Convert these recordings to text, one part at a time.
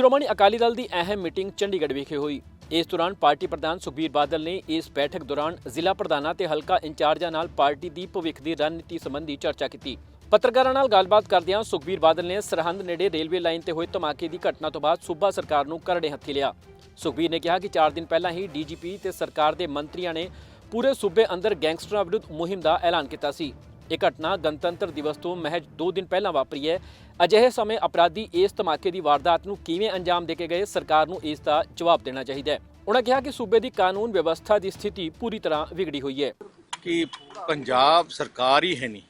ਸ਼੍ਰੋਮਣੀ ਅਕਾਲੀ ਦਲ ਦੀ ਅਹਿਮ ਮੀਟਿੰਗ ਚੰਡੀਗੜ੍ਹ ਵਿਖੇ ਹੋਈ। ਇਸ ਦੌਰਾਨ ਪਾਰਟੀ ਪ੍ਰਧਾਨ ਸੁਖਬੀਰ ਬਾਦਲ ਨੇ ਇਸ ਬੈਠਕ ਦੌਰਾਨ ਜ਼ਿਲ੍ਹਾ ਪ੍ਰਧਾਨਾਂ ਤੇ ਹਲਕਾ ਇੰਚਾਰਜਾਂ ਨਾਲ ਪਾਰਟੀ ਦੀ ਭਵਿੱਖ ਦੀ ਰਣਨੀਤੀ ਸੰਬੰਧੀ ਚਰਚਾ ਕੀਤੀ। ਪੱਤਰਕਾਰਾਂ ਨਾਲ ਗੱਲਬਾਤ ਕਰਦਿਆਂ ਸੁਖਬੀਰ ਬਾਦਲ ਨੇ ਸਰਹੰਦ ਨੇੜੇ ਰੇਲਵੇ ਲਾਈਨ ਤੇ ਹੋਏ ਧਮਾਕੇ ਦੀ ਘਟਨਾ ਤੋਂ ਬਾਅਦ ਸੂਬਾ ਸਰਕਾਰ ਨੂੰ ਕਰੜੇ ਹੱਥੀ ਲਿਆ। ਸੁਖਬੀਰ ਨੇ ਕਿਹਾ ਕਿ 4 ਦਿਨ ਪਹਿਲਾਂ ਹੀ ਡੀਜੀਪੀ ਤੇ ਸਰਕਾਰ ਦੇ ਮੰਤਰੀਆਂ ਨੇ ਪੂਰੇ ਸੂਬੇ ਅੰਦਰ ਗੈਂਗਸਟਰਾਂ ਵਿਰੁੱਧ ਮੁਹਿੰਮ ਦਾ ਐਲਾਨ ਕੀਤਾ ਸੀ। ਇਹ ਘਟਨਾ ਗਣਤੰਤਰ ਦਿਵਸ ਤੋਂ ਮਹਿਜ 2 ਦਿਨ ਪਹਿਲਾਂ ਵਾਪਰੀ ਹੈ। ਅਜਿਹੇ ਸਮੇਂ ਅਪਰਾਧੀ ਇਸ ਧਮਾਕੇ ਦੀ ਵਾਰਦਾਤ ਨੂੰ ਕਿਵੇਂ ਅੰਜਾਮ ਦੇ ਕੇ ਗਏ, ਸਰਕਾਰ ਨੂੰ ਇਸ ਦਾ ਜਵਾਬ ਦੇਣਾ ਚਾਹੀਦਾ ਹੈ। ਉਹਨਾਂ ਕਿਹਾ ਕਿ ਸੂਬੇ ਦੀ ਕਾਨੂੰਨ ਵਿਵਸਥਾ ਦੀ ਸਥਿਤੀ ਪੂਰੀ ਤਰ੍ਹਾਂ ਵਿਗੜੀ ਹੋਈ ਹੈ। ਕਿ ਪੰਜਾਬ ਸਰਕਾਰ ਹੀ ਹੈ ਨਹੀਂ।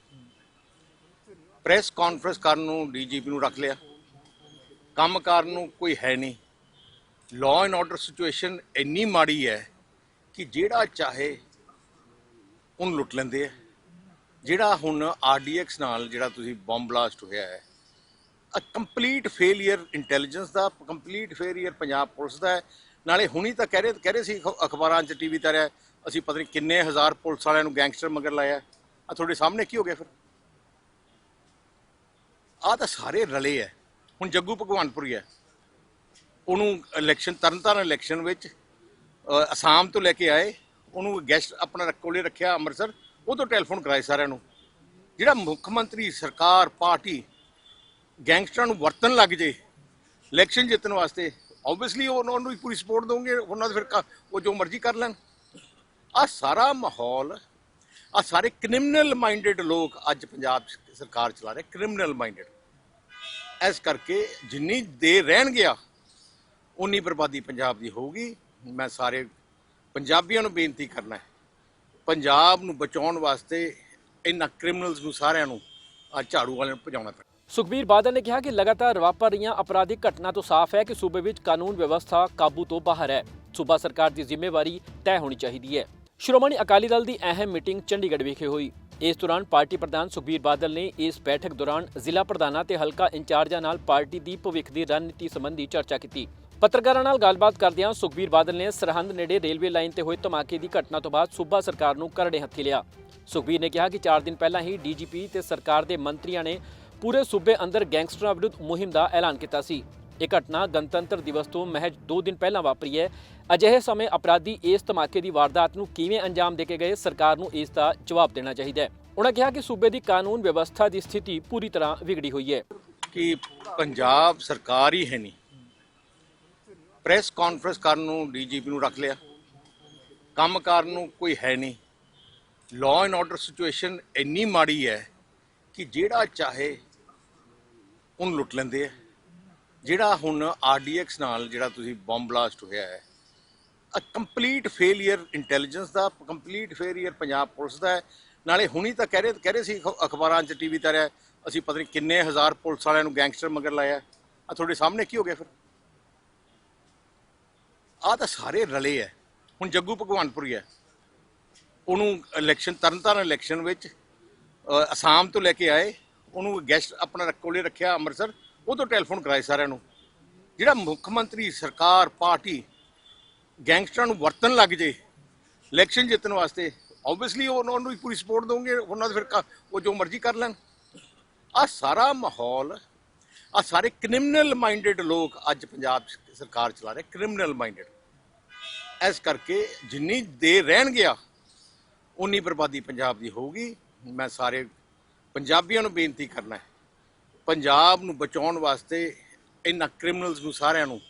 ਪ੍ਰੈਸ ਕਾਨਫਰੰਸ ਕਰਨ ਨੂੰ ਡੀਜੀਪੀ ਨੂੰ ਰੱਖ ਲਿਆ। ਕੰਮ ਕਰਨ ਨੂੰ ਕੋਈ ਹੈ ਨਹੀਂ। ਲਾਅ ਐਂਡ ਆਰਡਰ ਸਿਚੁਏਸ਼ਨ ਇੰਨੀ ਮਾੜੀ ਹੈ ਕਿ ਜਿਹੜਾ ਚਾਹੇ ਉਹਨੂੰ ਲੁੱਟ ਲੈਂਦੇ ਆ। ਜਿਹੜਾ ਹੁਣ ਆਰਡੀਐਕਸ ਨਾਲ ਜਿਹੜਾ ਤੁਸੀਂ ਬੰਬ ਬਲਾਸਟ ਹੋਇਆ ਹੈ ਅ ਕੰਪਲੀਟ ਫੇਲਿਅਰ ਇੰਟੈਲੀਜੈਂਸ ਦਾ ਕੰਪਲੀਟ ਫੇਲਿਅਰ ਪੰਜਾਬ ਪੁਲਿਸ ਦਾ ਹੈ। ਨਾਲੇ ਹੁਣੀ ਤਾਂ ਕਹਿ ਰਹੇ ਕਹਿ ਰਹੇ ਸੀ ਅਖਬਾਰਾਂ 'ਚ ਟੀਵੀ ਤੇ ਰਿਹਾ, ਅਸੀਂ ਪਤਾ ਨਹੀਂ ਕਿੰਨੇ ਹਜ਼ਾਰ ਪੁਲਿਸ ਵਾਲਿਆਂ ਨੂੰ ਗੈਂਗਸਟਰ ਮਗਰ ਲਾਇਆ ਆ ਤੁਹਾਡੇ ਸਾਹਮਣੇ ਕੀ ਹੋ ਗਿਆ ਫਿਰ? ਆ ਤਾਂ ਸਾਰੇ ਰਲੇ ਹੈ। ਹੁਣ ਜੱਗੂ ਭਗਵਾਨਪੁਰੀ ਹੈ ਉਹਨੂੰ ਇਲੈਕਸ਼ਨ ਤਰਨਤਾਰਨ ਇਲੈਕਸ਼ਨ ਵਿੱਚ ਅਸਾਮ ਤੋਂ ਲੈ ਕੇ ਆਏ। ਉਹਨੂੰ ਗੈਸਟ ਆਪਣਾ ਕੋਲੇ ਰੱਖਿਆ ਅੰਮ੍ਰਿਤਸਰ। ਉਹ ਤੋਂ ਟੈਲੀਫੋਨ ਕਰਾਏ ਸਾਰਿਆਂ ਨੂੰ। ਜਿਹੜਾ ਮੁੱਖ ਮੰਤਰੀ, ਸਰਕਾਰ, ਪਾਰਟੀ ਗੈਂਗਸਟਰਾਂ ਨੂੰ ਵਰਤਣ ਲੱਗ ਜੇ, ਇਲੈਕਸ਼ਨ ਜਿੱਤਣ ਵਾਸਤੇ ਆਬਵੀਅਸਲੀ ਉਹਨਾਂ ਨੂੰ ਵੀ ਪੂਰੀ ਸਪੋਰਟ ਦੋਗੇ ਉਹਨਾਂ ਦੇ ਫਿਰ ਉਹ ਜੋ ਮਰਜ਼ੀ ਕਰ ਲੈਣ। ਆ ਸਾਰਾ ਮਾਹੌਲ ਆ ਸਾਰੇ ਕ੍ਰਿਮੀਨਲ ਮਾਈਂਡਡ ਲੋਕ ਅੱਜ ਪੰਜਾਬ ਸਰਕਾਰ ਚਲਾ ਰਹੇ ਕ੍ਰਿਮੀਨਲ ਮਾਈਂਡਡ ਇਸ ਕਰਕੇ ਜਿੰਨੀ ਦੇਰ ਰਹਿਣ ਗਿਆ ਉਨੀ ਬਰਬਾਦੀ ਪੰਜਾਬ ਦੀ ਹੋਊਗੀ। ਮੈਂ ਸਾਰੇ ਪੰਜਾਬੀਆਂ ਨੂੰ ਬੇਨਤੀ ਕਰਨਾ ਹੈ। ਪੰਜਾਬ ਨੂੰ ਬਚਾਉਣ ਵਾਸਤੇ ਇਹਨਾਂ ਕ੍ਰਿਮੀਨਲਸ ਨੂੰ ਸਾਰਿਆਂ ਨੂੰ ਆ ਝਾੜੂ ਵਾਲਿਆਂ ਨੂੰ ਭਜਾਉਣਾ ਪੈਣਾ। ਸੁਖਬੀਰ ਬਾਦਲ ਨੇ ਕਿਹਾ ਕਿ ਲਗਾਤਾਰ ਵਾਪਰ ਰਹੀਆਂ ਅਪਰਾਧਿਕ ਘਟਨਾ ਤੋਂ ਸਾਫ਼ ਹੈ ਕਿ ਸੂਬੇ ਵਿੱਚ ਕਾਨੂੰਨ ਵਿਵਸਥਾ ਕਾਬੂ ਤੋਂ ਬਾਹਰ ਹੈ। ਸੂਬਾ ਸਰਕਾਰ ਦੀ ਜ਼ਿੰਮੇਵਾਰੀ ਤੈਅ ਹੋਣੀ ਚਾਹੀਦੀ ਹੈ। ਸ਼੍ਰੋਮਣੀ ਅਕਾਲੀ ਦਲ ਦੀ ਅਹਿਮ ਮੀਟਿੰਗ ਚੰਡੀਗੜ੍ਹ ਵਿਖੇ ਹੋਈ। ਇਸ ਦੌਰਾਨ ਪਾਰਟੀ ਪ੍ਰਧਾਨ ਸੁਖਬੀਰ ਬਾਦਲ ਨੇ ਇਸ ਬੈਠਕ ਦੌਰਾਨ ਜ਼ਿਲ੍ਹਾ ਪ੍ਰਧਾਨਾਂ ਤੇ ਹਲਕਾ ਇੰਚਾਰਜਾਂ ਨਾਲ ਪਾਰਟੀ ਦੀ ਭਵਿੱਖ ਦੀ ਰਣਨੀਤੀ ਸੰਬੰਧੀ ਚਰਚਾ ਕੀਤੀ। ਪੱਤਰਕਾਰਾਂ ਨਾਲ ਗੱਲਬਾਤ ਕਰਦਿਆਂ ਸੁਖਬੀਰ ਬਾਦਲ ਨੇ ਸਰਹੰਦ ਨੇੜੇ ਰੇਲਵੇ ਲਾਈਨ ਤੇ ਹੋਏ ਧਮਾਕੇ ਦੀ ਘਟਨਾ ਤੋਂ ਬਾਅਦ ਸੂਬਾ ਸਰਕਾਰ ਨੂੰ ਕਰੜੇ ਹੱਥੀ ਲਿਆ। ਸੁਖਬੀਰ ਨੇ ਕਿਹਾ ਕਿ 4 ਦਿਨ ਪਹਿਲਾਂ ਹੀ ਡੀਜੀਪੀ ਤੇ ਸਰਕਾਰ ਦੇ ਮੰਤਰੀਆਂ ਨੇ ਪੂਰੇ ਸੂਬੇ ਅੰਦਰ ਗੈਂਗਸਟਰਾਂ ਵਿਰੁੱਧ ਮੁਹਿੰਮ ਦਾ ਐਲਾਨ ਕੀਤਾ ਸੀ। ਇਹ ਘਟਨਾ ਗਣਤੰਤਰ ਦਿਵਸ ਤੋਂ ਮਹਿਜ 2 ਦਿਨ ਪਹਿਲਾਂ ਵਾਪਰੀ ਹੈ। ਅਜਿਹੇ ਸਮੇਂ ਅਪਰਾਧੀ ਇਸ ਧਮਾਕੇ ਦੀ ਵਾਰਦਾਤ ਨੂੰ ਕਿਵੇਂ ਅੰਜਾਮ ਦੇ ਕੇ ਗਏ, ਸਰਕਾਰ ਨੂੰ ਇਸ ਦਾ ਜਵਾਬ ਦੇਣਾ ਚਾਹੀਦਾ ਹੈ। ਉਹਨਾਂ ਕਿਹਾ ਕਿ ਸੂਬੇ ਦੀ ਕਾਨੂੰਨ ਵਿਵਸਥਾ ਦੀ ਸਥਿਤੀ ਪੂਰੀ ਤਰ੍ਹਾਂ ਵਿਗੜੀ ਹੋਈ ਹੈ। ਕਿ ਪੰਜਾਬ ਸਰਕਾਰ ਹੀ ਹੈ ਨਹੀਂ। ਪ੍ਰੈਸ ਕਾਨਫਰੰਸ ਕਰਨ ਨੂੰ ਡੀਜੀਪੀ ਨੂੰ ਰੱਖ ਲਿਆ। ਕੰਮ ਕਰਨ ਨੂੰ ਕੋਈ ਹੈ ਨਹੀਂ। ਲਾਅ ਐਂਡ ਆਰਡਰ ਸਿਚੁਏਸ਼ਨ ਇੰਨੀ ਮਾੜੀ ਹੈ ਕਿ ਜਿਹੜਾ ਚਾਹੇ ਉਹਨੂੰ ਲੁੱਟ ਲੈਂਦੇ ਆ। ਜਿਹੜਾ ਹੁਣ ਆਰਡੀਐਕਸ ਨਾਲ ਜਿਹੜਾ ਤੁਸੀਂ ਬੰਬ ਬਲਾਸਟ ਹੋਇਆ ਹੈ ਅ ਕੰਪਲੀਟ ਫੇਲਿਅਰ ਇੰਟੈਲੀਜੈਂਸ ਦਾ ਕੰਪਲੀਟ ਫੇਲਿਅਰ ਪੰਜਾਬ ਪੁਲਿਸ ਦਾ ਹੈ। ਨਾਲੇ ਹੁਣੀ ਤਾਂ ਕਹਿ ਰਹੇ ਕਹਿ ਰਹੇ ਸੀ ਅਖਬਾਰਾਂ 'ਚ ਟੀਵੀ ਤੇ ਰਿਹਾ। ਅਸੀਂ ਪਤਾ ਨਹੀਂ ਕਿੰਨੇ ਹਜ਼ਾਰ ਪੁਲਿਸ ਵਾਲਿਆਂ ਨੂੰ ਗੈਂਗਸਟਰ ਮਗਰ ਲਾਇਆ। ਆ ਤੁਹਾਡੇ ਸਾਹਮਣੇ ਕੀ ਹੋ ਗਿਆ ਫਿਰ? ਆ ਤਾਂ ਸਾਰੇ ਰਲੇ ਹੈ ਹੁਣ ਜੱਗੂ ਭਗਵਾਨਪੁਰੀ ਹੈ ਉਹਨੂੰ ਇਲੈਕਸ਼ਨ ਤਰਨਤਾਰਨ ਇਲੈਕਸ਼ਨ ਵਿੱਚ ਅਸਾਮ ਤੋਂ ਲੈ ਕੇ ਆਏ। ਉਹਨੂੰ ਗੈਸਟ ਆਪਣਾ ਕੋਲੇ ਰੱਖਿਆ ਅੰਮ੍ਰਿਤਸਰ। ਉਹ ਤੋਂ ਟੈਲੀਫੋਨ ਕਰਾਏ ਸਾਰਿਆਂ ਨੂੰ। ਜਿਹੜਾ ਮੁੱਖ ਮੰਤਰੀ, ਸਰਕਾਰ, ਪਾਰਟੀ ਗੈਂਗਸਟਰਾਂ ਨੂੰ ਵਰਤਣ ਲੱਗ ਜੇ ਇਲੈਕਸ਼ਨ ਜਿੱਤਣ ਵਾਸਤੇ ਆਬਵੀਅਸਲੀ ਉਹਨਾਂ ਨੂੰ ਵੀ ਪੂਰੀ ਸਪੋਰਟ ਦੋਗੇ ਉਹਨਾਂ ਦੇ ਫਿਰ ਉਹ ਜੋ ਮਰਜ਼ੀ ਕਰ ਲੈਣ। ਆ ਸਾਰਾ ਮਾਹੌਲ ਆ ਸਾਰੇ ਕ੍ਰਿਮੀਨਲ ਮਾਈਂਡਡ ਲੋਕ ਅੱਜ ਪੰਜਾਬ ਸਰਕਾਰ ਚਲਾ ਰਹੇ ਕ੍ਰਿਮੀਨਲ ਮਾਈਂਡਡ ਇਸ ਕਰਕੇ ਜਿੰਨੀ ਦੇਰ ਰਹਿਣ ਗਿਆ ਉਨੀ ਬਰਬਾਦੀ ਪੰਜਾਬ ਦੀ ਹੋਊਗੀ। ਮੈਂ ਸਾਰੇ ਪੰਜਾਬੀਆਂ ਨੂੰ ਬੇਨਤੀ ਕਰਨਾ ਹੈ, ਪੰਜਾਬ ਨੂੰ ਬਚਾਉਣ ਵਾਸਤੇ ਇਹਨਾਂ ਕ੍ਰਿਮੀਨਲਸ ਨੂੰ ਸਾਰਿਆਂ ਨੂੰ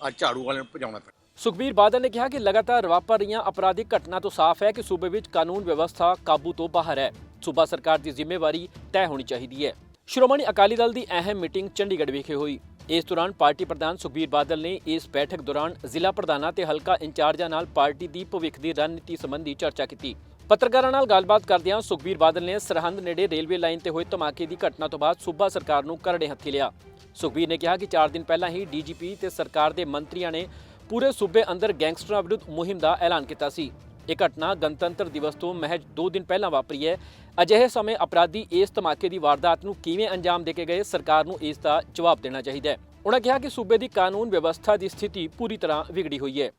ਆ ਝਾੜੂ ਵਾਲਿਆਂ ਨੂੰ ਭਜਾਉਣਾ ਪੈਣਾ। ਸੁਖਬੀਰ ਬਾਦਲ ਨੇ ਕਿਹਾ ਕਿ ਲਗਾਤਾਰ ਵਾਪਰ ਰਹੀਆਂ ਅਪਰਾਧਿਕ ਘਟਨਾ ਤੋਂ ਸਾਫ਼ ਹੈ ਕਿ ਸੂਬੇ ਵਿੱਚ ਕਾਨੂੰਨ ਵਿਵਸਥਾ ਕਾਬੂ ਤੋਂ ਬਾਹਰ ਹੈ। ਸੂਬਾ ਸਰਕਾਰ ਦੀ ਜ਼ਿੰਮੇਵਾਰੀ ਤੈਅ ਹੋਣੀ ਚਾਹੀਦੀ ਹੈ। ਸ਼੍ਰੋਮਣੀ ਅਕਾਲੀ ਦਲ ਦੀ ਅਹਿਮ ਮੀਟਿੰਗ ਚੰਡੀਗੜ੍ਹ ਵਿਖੇ ਹੋਈ। ਇਸ ਦੌਰਾਨ ਪਾਰਟੀ ਪ੍ਰਧਾਨ ਸੁਖਬੀਰ ਬਾਦਲ ਨੇ ਇਸ ਬੈਠਕ ਦੌਰਾਨ ਜ਼ਿਲ੍ਹਾ ਪ੍ਰਧਾਨਾਂ ਤੇ ਹਲਕਾ ਇੰਚਾਰਜਾਂ ਨਾਲ ਪਾਰਟੀ ਦੀ ਭਵਿੱਖ ਦੀ ਰਣਨੀਤੀ ਸੰਬੰਧੀ ਚਰਚਾ ਕੀਤੀ। ਪੱਤਰਕਾਰਾਂ ਨਾਲ ਗੱਲਬਾਤ ਕਰਦਿਆਂ ਸੁਖਬੀਰ ਬਾਦਲ ਨੇ ਸਰਹੰਦ ਨੇੜੇ ਰੇਲਵੇ ਲਾਈਨ ਤੇ ਹੋਏ ਧਮਾਕੇ ਦੀ ਘਟਨਾ ਤੋਂ ਬਾਅਦ ਸੂਬਾ ਸਰਕਾਰ ਨੂੰ ਕਰੜੇ ਹੱਥੀ ਲਿਆ। ਸੁਖਬੀਰ ਨੇ ਕਿਹਾ ਕਿ 4 ਦਿਨ ਪਹਿਲਾਂ ਹੀ ਡੀਜੀਪੀ ਤੇ ਸਰਕਾਰ ਦੇ ਮੰਤਰੀਆਂ ਨੇ ਪੂਰੇ ਸੂਬੇ ਅੰਦਰ ਗੈਂਗਸਟਰਾਂ ਵਿਰੁੱਧ ਮੁਹਿੰਮ ਦਾ ਐਲਾਨ ਕੀਤਾ ਸੀ। ਇਹ ਘਟਨਾ ਗਣਤੰਤਰ ਦਿਵਸ ਤੋਂ ਮਹਿਜ 2 ਦਿਨ ਪਹਿਲਾਂ ਵਾਪਰੀ ਹੈ। ਅਜਿਹੇ ਸਮੇਂ ਅਪਰਾਧੀ ਇਸ ਧਮਾਕੇ ਦੀ ਵਾਰਦਾਤ ਨੂੰ ਕਿਵੇਂ ਅੰਜਾਮ ਦੇ ਕੇ ਗਏ, ਸਰਕਾਰ ਨੂੰ ਇਸ ਦਾ ਜਵਾਬ ਦੇਣਾ ਚਾਹੀਦਾ ਹੈ। ਉਹਨਾਂ ਕਿਹਾ ਕਿ ਸੂਬੇ ਦੀ ਕਾਨੂੰਨ ਵਿਵਸਥਾ ਦੀ ਸਥਿਤੀ ਪੂਰੀ ਤਰ੍ਹਾਂ ਵਿਗੜੀ ਹੋਈ ਹੈ।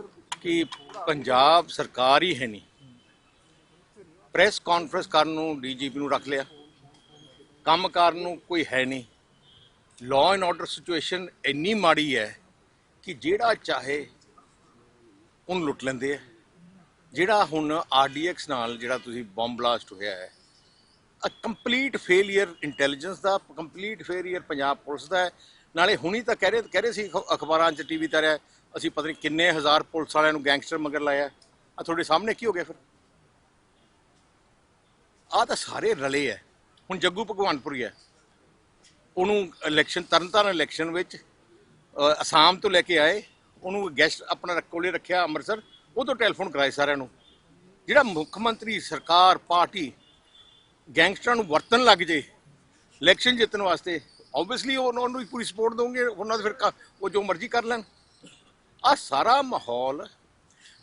ਕਿ ਪੰਜਾਬ ਸਰਕਾਰ ਹੀ ਹੈ ਨਹੀਂ। ਪ੍ਰੈਸ ਕਾਨਫਰੰਸ ਕਰਨ ਨੂੰ ਡੀਜੀਪੀ ਨੂੰ ਰੱਖ ਲਿਆ। ਕੰਮ ਕਰਨ ਨੂੰ ਕੋਈ ਹੈ ਨਹੀਂ। ਲਾਅ ਐਂਡ ਆਰਡਰ ਸਿਚੁਏਸ਼ਨ ਇੰਨੀ ਮਾੜੀ ਹੈ ਕਿ ਜਿਹੜਾ ਚਾਹੇ ਉਹਨੂੰ ਲੁੱਟ ਲੈਂਦੇ ਆ। ਜਿਹੜਾ ਹੁਣ ਆਰਡੀਐਕਸ ਨਾਲ ਜਿਹੜਾ ਤੁਸੀਂ ਬੰਬ ਬਲਾਸਟ ਹੋਇਆ ਹੈ ਕੰਪਲੀਟ ਫੇਲਿਅਰ ਇੰਟੈਲੀਜੈਂਸ ਦਾ ਕੰਪਲੀਟ ਫੇਲਿਅਰ ਪੰਜਾਬ ਪੁਲਿਸ ਦਾ ਹੈ। ਨਾਲੇ ਹੁਣੀ ਤਾਂ ਕਹਿ ਰਹੇ ਕਹਿ ਰਹੇ ਸੀ, ਅਖ- ਅਖਬਾਰਾਂ 'ਚ ਟੀਵੀ ਤੇ ਰਿਹਾ। ਅਸੀਂ ਪਤਾ ਨਹੀਂ ਕਿੰਨੇ ਹਜ਼ਾਰ ਪੁਲਿਸ ਵਾਲਿਆਂ ਨੂੰ ਗੈਂਗਸਟਰ ਮਗਰ ਲਾਇਆ ਆ ਤੁਹਾਡੇ ਸਾਹਮਣੇ ਕੀ ਹੋ ਗਿਆ ਫਿਰ? ਆ ਤਾਂ ਸਾਰੇ ਰਲੇ ਐ ਹੁਣ ਜੱਗੂ ਭਗਵਾਨਪੁਰੀ ਹੈ ਉਹਨੂੰ ਇਲੈਕਸ਼ਨ ਤਰਨਤਾਰਨ ਇਲੈਕਸ਼ਨ ਵਿੱਚ ਅਸਾਮ ਤੋਂ ਲੈ ਕੇ ਆਏ। ਉਹਨੂੰ ਗੈਸਟ ਆਪਣਾ ਕੋਲੇ ਰੱਖਿਆ ਅੰਮ੍ਰਿਤਸਰ। ਉਹ ਤੋਂ ਟੈਲੀਫੋਨ ਕਰਾਏ ਸਾਰਿਆਂ ਨੂੰ। ਜਿਹੜਾ ਮੁੱਖ ਮੰਤਰੀ, ਸਰਕਾਰ, ਪਾਰਟੀ ਗੈਂਗਸਟਰਾਂ ਨੂੰ ਵਰਤਣ ਲੱਗ ਜੇ, ਇਲੈਕਸ਼ਨ ਜਿੱਤਣ ਵਾਸਤੇ ਆਬਵੀਅਸਲੀ ਉਹਨਾਂ ਨੂੰ ਵੀ ਪੂਰੀ ਸਪੋਰਟ ਦੋਗੇ ਉਹਨਾਂ ਦੇ ਫਿਰ ਕ- ਉਹ ਜੋ ਮਰਜ਼ੀ ਕਰ ਲੈਣ। ਆ ਸਾਰਾ ਮਾਹੌਲ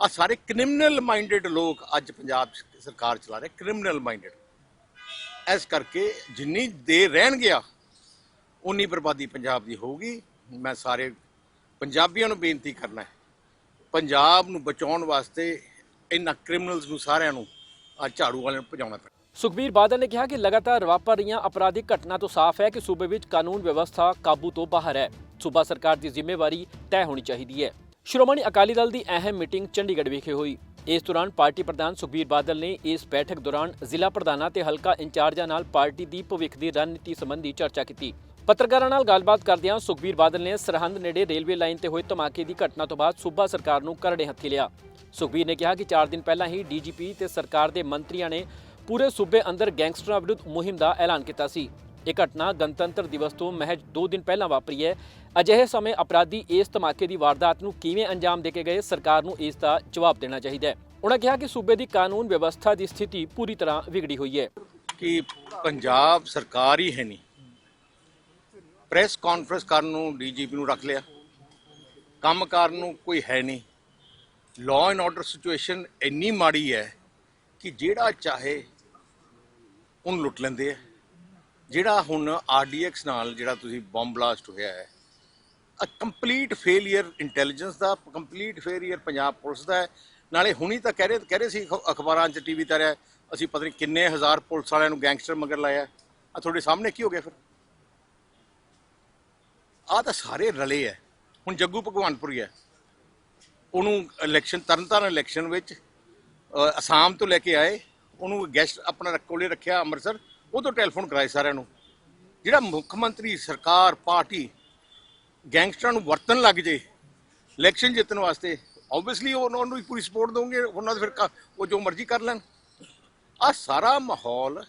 ਆ ਸਾਰੇ ਕ੍ਰਿਮੀਨਲ ਮਾਈਂਡਡ ਲੋਕ ਅੱਜ ਪੰਜਾਬ ਸਰਕਾਰ ਚਲਾ ਰਹੇ ਕ੍ਰਿਮੀਨਲ ਮਾਈਂਡਡ ਇਸ ਕਰਕੇ ਜਿੰਨੀ ਦੇਰ ਰਹਿਣ ਗਿਆ ਉਨੀ ਬਰਬਾਦੀ ਪੰਜਾਬ ਦੀ ਹੋਊਗੀ। ਮੈਂ ਸਾਰੇ ਪੰਜਾਬੀਆਂ ਨੂੰ ਬੇਨਤੀ ਕਰਨਾ ਹੈ, ਪੰਜਾਬ ਨੂੰ ਬਚਾਉਣ ਵਾਸਤੇ ਇਹਨਾਂ ਕ੍ਰਿਮੀਨਲਸ ਨੂੰ ਸਾਰਿਆਂ ਨੂੰ ਆ ਝਾੜੂ ਵਾਲਿਆਂ ਨੂੰ ਭਜਾਉਣਾ ਸੁਖਬੀਰ ਬਾਦਲ ਨੇ ਕਿਹਾ ਕਿ ਲਗਾਤਾਰ ਵਾਪਰ ਰਹੀਆਂ ਅਪਰਾਧਿਕ ਘਟਨਾ ਤੋਂ ਸਾਫ਼ ਹੈ ਕਿ ਸੂਬੇ ਵਿੱਚ ਕਾਨੂੰਨ ਵਿਵਸਥਾ ਕਾਬੂ ਤੋਂ ਬਾਹਰ ਹੈ। ਸੂਬਾ ਸਰਕਾਰ ਦੀ ਜ਼ਿੰਮੇਵਾਰੀ ਤੈਅ ਹੋਣੀ ਚਾਹੀਦੀ ਹੈ। ਸ਼੍ਰੋਮਣੀ ਅਕਾਲੀ ਦਲ ਦੀ ਅਹਿਮ ਮੀਟਿੰਗ ਚੰਡੀਗੜ੍ਹ ਵਿਖੇ ਹੋਈ। ਇਸ ਦੌਰਾਨ ਪਾਰਟੀ ਪ੍ਰਧਾਨ ਸੁਖਬੀਰ ਬਾਦਲ ਨੇ ਇਸ ਬੈਠਕ ਦੌਰਾਨ ਜ਼ਿਲ੍ਹਾ ਪ੍ਰਧਾਨਾਂ ਤੇ ਹਲਕਾ ਇੰਚਾਰਜਾਂ ਨਾਲ ਪਾਰਟੀ ਦੀ ਭਵਿੱਖ ਦੀ ਰਣਨੀਤੀ ਸੰਬੰਧੀ ਚਰਚਾ ਕੀਤੀ। ਪੱਤਰਕਾਰਾਂ ਨਾਲ ਗੱਲਬਾਤ ਕਰਦਿਆਂ ਸੁਖਬੀਰ ਬਾਦਲ ਨੇ ਸਰਹੰਦ ਨੇੜੇ ਰੇਲਵੇ ਲਾਈਨ ਤੇ ਹੋਏ ਧਮਾਕੇ ਦੀ ਘਟਨਾ ਤੋਂ ਬਾਅਦ ਸੂਬਾ ਸਰਕਾਰ ਨੂੰ ਕਰੜੇ ਹੱਥੀ ਲਿਆ। ਸੁਖਬੀਰ ਨੇ ਕਿਹਾ ਕਿ 4 ਦਿਨ ਪਹਿਲਾਂ ਹੀ ਡੀਜੀਪੀ ਤੇ ਸਰਕਾਰ ਦੇ ਮੰਤਰੀਆਂ ਨੇ ਪੂਰੇ ਸੂਬੇ ਅੰਦਰ ਗੈਂਗਸਟਰਾਂ ਵਿਰੁੱਧ ਮੁਹਿੰਮ ਦਾ ਐਲਾਨ ਕੀਤਾ ਸੀ। ਇਹ ਘਟਨਾ ਗਣਤੰਤਰ ਦਿਵਸ ਤੋਂ ਮਹਿਜ 2 ਦਿਨ ਪਹਿਲਾਂ ਵਾਪਰੀ ਹੈ। ਅਜਿਹੇ ਸਮੇਂ ਅਪਰਾਧੀ ਇਸ ਧਮਾਕੇ ਦੀ ਵਾਰਦਾਤ ਨੂੰ ਕਿਵੇਂ ਅੰਜਾਮ ਦੇ ਕੇ ਗਏ, ਸਰਕਾਰ ਨੂੰ ਇਸ ਦਾ ਜਵਾਬ ਦੇਣਾ ਚਾਹੀਦਾ ਹੈ। ਉਹਨਾਂ ਕਿਹਾ ਕਿ ਸੂਬੇ ਦੀ ਕਾਨੂੰਨ ਵਿਵਸਥਾ ਦੀ ਸਥਿਤੀ ਪੂਰੀ ਤਰ੍ਹਾਂ ਵਿਗੜੀ ਹੋਈ ਹੈ। ਕਿ ਪੰਜਾਬ ਸਰਕਾਰ ਹੀ ਹੈ ਨਹੀਂ। ਪ੍ਰੈਸ ਕਾਨਫਰੰਸ ਕਰਨ ਨੂੰ ਡੀਜੀਪੀ ਨੂੰ ਰੱਖ ਲਿਆ। ਕੰਮ ਕਰਨ ਨੂੰ ਕੋਈ ਹੈ ਨਹੀਂ। ਲਾਅ ਐਂਡ ਆਰਡਰ ਸਿਚੁਏਸ਼ਨ ਇੰਨੀ ਮਾੜੀ ਹੈ ਕਿ ਜਿਹੜਾ ਚਾਹੇ ਉਹਨੂੰ ਲੁੱਟ ਲੈਂਦੇ ਆ। ਜਿਹੜਾ ਹੁਣ ਆਰਡੀਐਕਸ ਨਾਲ ਜਿਹੜਾ ਤੁਸੀਂ ਬੰਬ ਬਲਾਸਟ ਹੋਇਆ ਹੈ ਅ ਕੰਪਲੀਟ ਫੇਲਿਅਰ ਇੰਟੈਲੀਜੈਂਸ ਦਾ ਕੰਪਲੀਟ ਫੇਲਿਅਰ ਪੰਜਾਬ ਪੁਲਿਸ ਦਾ ਹੈ। ਨਾਲੇ ਹੁਣੀ ਤਾਂ ਕਹਿ ਰਹੇ ਕਹਿ ਰਹੇ ਸੀ ਅਖਬਾਰਾਂ 'ਚ ਟੀਵੀ ਤੇ ਰਿਹਾ ਅਸੀਂ ਪਤਾ ਨਹੀਂ ਕਿੰਨੇ ਹਜ਼ਾਰ ਪੁਲਿਸ ਵਾਲਿਆਂ ਨੂੰ ਗੈਂਗਸਟਰ ਮਗਰ ਲਾਇਆ ਆ ਤੁਹਾਡੇ ਸਾਹਮਣੇ ਕੀ ਹੋ ਗਿਆ ਫਿਰ? ਆ ਤਾਂ ਸਾਰੇ ਰਲੇ ਐ ਹੁਣ ਜੱਗੂ ਭਗਵਾਨਪੁਰੀ ਹੈ ਉਹਨੂੰ ਇਲੈਕਸ਼ਨ ਤਰਨਤਾਰਨ ਇਲੈਕਸ਼ਨ ਵਿੱਚ ਅਸਾਮ ਤੋਂ ਲੈ ਕੇ ਆਏ। ਉਹਨੂੰ ਗੈਸਟ ਆਪਣਾ ਕੋਲੇ ਰੱਖਿਆ ਅੰਮ੍ਰਿਤਸਰ ਉਹ ਤੋਂ ਟੈਲੀਫੋਨ ਕਰਾਏ ਸਾਰਿਆਂ ਨੂੰ। ਜਿਹੜਾ ਮੁੱਖ ਮੰਤਰੀ, ਸਰਕਾਰ, ਪਾਰਟੀ ਗੈਂਗਸਟਰਾਂ ਨੂੰ ਵਰਤਣ ਲੱਗ ਜੇ ਇਲੈਕਸ਼ਨ ਜਿੱਤਣ ਵਾਸਤੇ ਆਬਵੀਅਸਲੀ ਉਹਨਾਂ ਨੂੰ ਵੀ ਪੂਰੀ ਸਪੋਰਟ ਦੋਗੇ ਉਹਨਾਂ ਦੇ ਫਿਰ ਉਹ ਜੋ ਮਰਜ਼ੀ ਕਰ ਲੈਣ। ਆ ਸਾਰਾ ਮਾਹੌਲ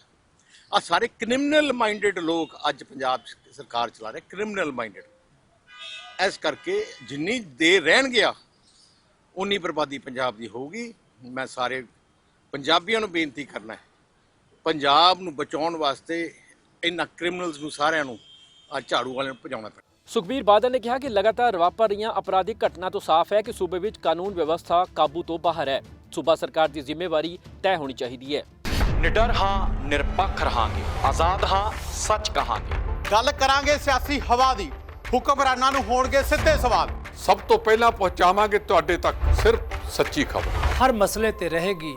ਆ ਸਾਰੇ ਕ੍ਰਿਮੀਨਲ ਮਾਈਂਡਡ ਲੋਕ ਅੱਜ ਪੰਜਾਬ ਸਰਕਾਰ ਚਲਾ ਰਹੇ ਕ੍ਰਿਮੀਨਲ ਮਾਈਂਡਡ ਇਸ ਕਰਕੇ ਜਿੰਨੀ ਦੇਰ ਰਹਿਣ ਗਿਆ ਉਨੀ ਬਰਬਾਦੀ ਪੰਜਾਬ ਦੀ ਹੋਊਗੀ। ਮੈਂ ਸਾਰੇ ਪੰਜਾਬੀਆਂ ਨੂੰ ਬੇਨਤੀ ਕਰਨਾ ਹੈ ਪੰਜਾਬ ਨੂੰ ਬਚਾਉਣ ਵਾਸਤੇ ਇਹਨਾਂ ਕ੍ਰਿਮੀਨਲਸ ਨੂੰ ਸਾਰਿਆਂ ਨੂੰ ਆ ਝਾੜੂ ਵਾਲਿਆਂ ਨੂੰ ਭਜਾਉਣਾ ਪੈਣਾ। ਸੁਖਬੀਰ ਬਾਦਲ ਨੇ ਕਿਹਾ ਕਿ ਲਗਾਤਾਰ ਵਾਪਰ ਰਹੀਆਂ ਅਪਰਾਧਿਕ ਘਟਨਾ ਤੋਂ ਸਾਫ਼ ਹੈ ਕਿ ਸੂਬੇ ਵਿੱਚ ਕਾਨੂੰਨ ਵਿਵਸਥਾ ਕਾਬੂ ਤੋਂ ਬਾਹਰ ਹੈ। ਸੂਬਾ ਸਰਕਾਰ ਦੀ ਜ਼ਿੰਮੇਵਾਰੀ ਤੈਅ ਹੋਣੀ ਚਾਹੀਦੀ ਹੈ। ਨਿਡਰ ਹਾਂ ਨਿਰਪੱਖ ਰਹਾਂਗੇ। ਆਜ਼ਾਦ ਹਾਂ ਸੱਚ ਕਹਾਂਗੇ। ਗੱਲ ਕਰਾਂਗੇ ਸਿਆਸੀ ਹਵਾ ਦੀ। ਹੁਕਮਰਾਨਾਂ ਨੂੰ ਹੋਣਗੇ ਸਿੱਧੇ ਸਵਾਲ। ਸਭ ਤੋਂ ਪਹਿਲਾਂ ਪਹੁੰਚਾਵਾਂਗੇ ਤੁਹਾਡੇ ਤੱਕ ਸਿਰਫ ਸੱਚੀ ਖਬਰ। ਹਰ ਮਸਲੇ ਤੇ ਰਹੇਗੀ